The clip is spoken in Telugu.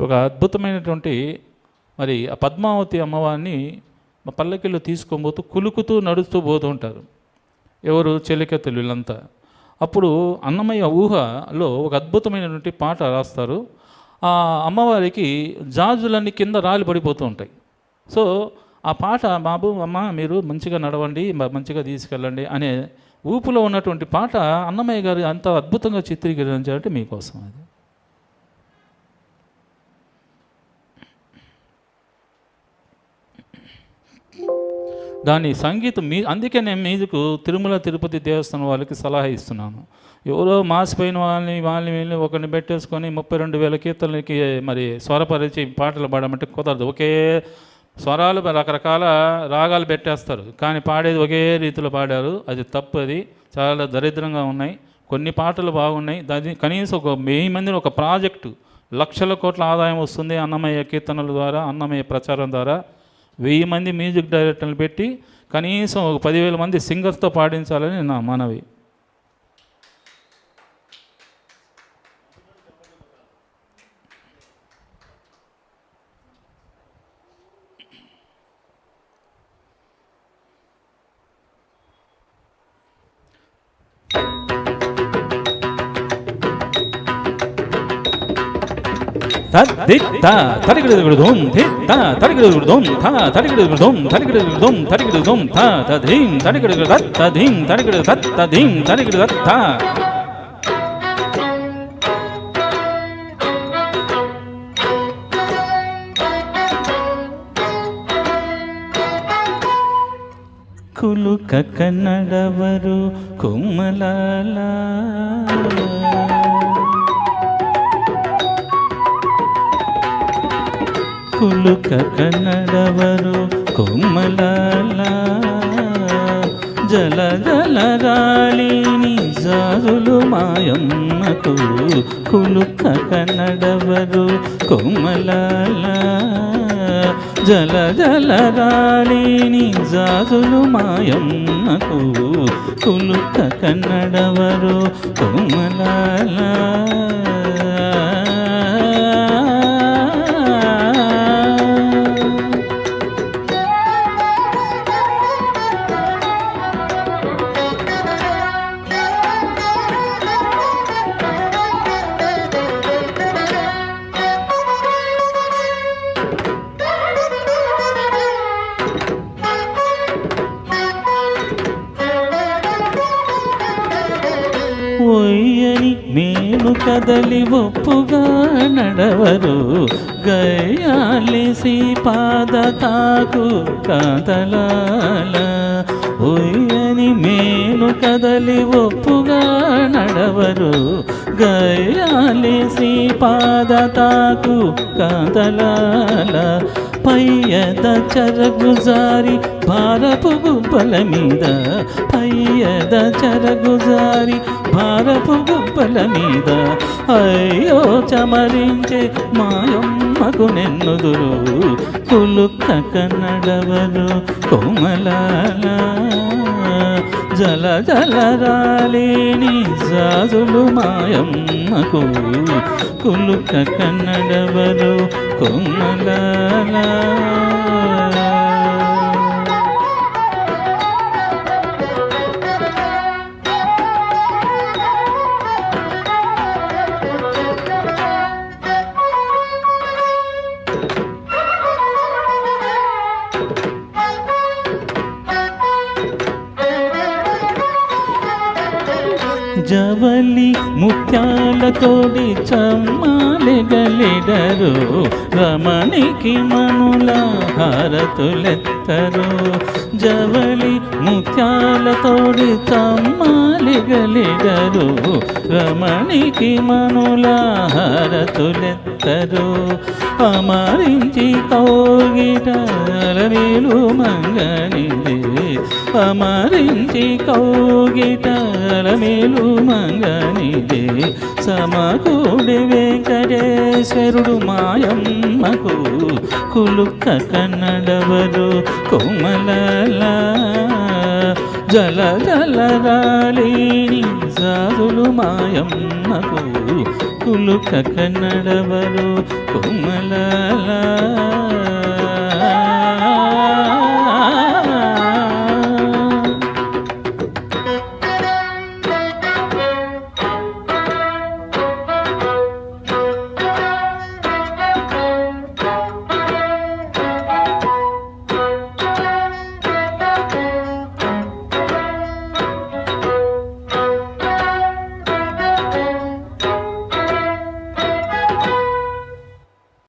ఒక అద్భుతమైనటువంటి మరి ఆ పద్మావతి అమ్మవారిని మా పల్లకిలో తీసుకోబోతూ కులుకుతూ నడుస్తూ పోతూ ఉంటారు. ఎవరు చెలికత్తలు వీళ్ళంతా. అప్పుడు అన్నమయ్య ఊహలో ఒక అద్భుతమైనటువంటి పాట రాస్తారు. ఆ అమ్మవారికి జాజులన్నీ కింద రాలి పడిపోతూ ఉంటాయి. సో ఆ పాట బాబు అమ్మ మీరు మంచిగా నడవండి మంచిగా తీసుకెళ్ళండి అనే ఊపులో ఉన్నటువంటి పాట అన్నమయ్య గారు అంత అద్భుతంగా చిత్రీకరించారంటే మీకోసం అది. దాని సంగీతం మీ అందుకే నేను మీకు తిరుమల తిరుపతి దేవస్థానం వాళ్ళకి సలహా ఇస్తున్నాను. ఎవరో మాసిపోయిన వాళ్ళని వాళ్ళని వీళ్ళని ఒకరిని పెట్టేసుకొని ముప్పై రెండు వేల కీర్తనలకి మరి స్వరపరిచి పాటలు పాడమంటే కుదరదు. ఒకే స్వరాలు రకరకాల రాగాలు పెట్టేస్తారు. కానీ పాడేది ఒకే రీతిలో పాడారు. అది తప్పు అది. చాలా దరిద్రంగా ఉన్నాయి. కొన్ని పాటలు బాగున్నాయి. దాని కనీసం ఒక వెయ్యి మందిని ఒక ప్రాజెక్టు లక్షల కోట్ల ఆదాయం వస్తుంది అన్నమయ్య కీర్తనల ద్వారా అన్నమయ్య ప్రచారం ద్వారా. వెయ్యి మంది మ్యూజిక్ డైరెక్టర్లు పెట్టి కనీసం ఒక పదివేల మంది సింగర్స్తో పాడించాలని నా మనవి. தா தரிகிடுதும் தா தரிகிடுதும் தா தரிகிடுதும் தரிகிடுதும் தரிகிடுதும் தா ததீம் தரிகிடுது தத் ததீம் தரிகிடுது தத் ததீம் தரிகிடுது தத் தா కులుక కన్నడవరు కుమ్మలాలా కులు నడవరు కొమ్మల జల జల రాళిని జారులు మాయమ్మకు కులుక నడవరు కొమ్మల జల జల రాళిని జారులు మాయమ్మకు కులుక నడవరు కొమ్మల ఒయ్యని నేను కదలి ఒప్పుగా నడవరు. గయాలిసి పాద తాకు కాదలాల ఒయ్యని మేను కదలి ఒప్పుగా నడవరు. గయాలిసి పాద తాకు కాదలాల పయ్యద చరగుజారి భారపు గుబ్బల మీద అయ్యద చరగుజారి భారపు గుబ్బల మీద అయ్యో చమరించే మాయమ్మకు నెన్నుదురు. కులుక్క కన్నడవరు కోమలాల. జల జల రాలేని జాజులు మాయమ్మకు. కులుక కన్నడవరు కొమ్మలాల జవలి ముత్యాలతోడి చమ్మాలిగలిడరు. రమణికి మనుల హారతులెత్తరు. జవలి ముత్యాలతోడి చమ్మాలిగలిడరు. రమణికి మనుల హారతులెత్తరు. అమరించి కౌగిటల మేలు మంగనిదే. అమరించి కౌగిటల మేలు మంగనిదే. సమకూడి వెంకటేశ్వరుడు మాయమ్మకు కులుక్క కన్నడవరు కొమల జల జలరాలిని సారులు మాయమ్మకు కులుక కన్నడవరు కొమల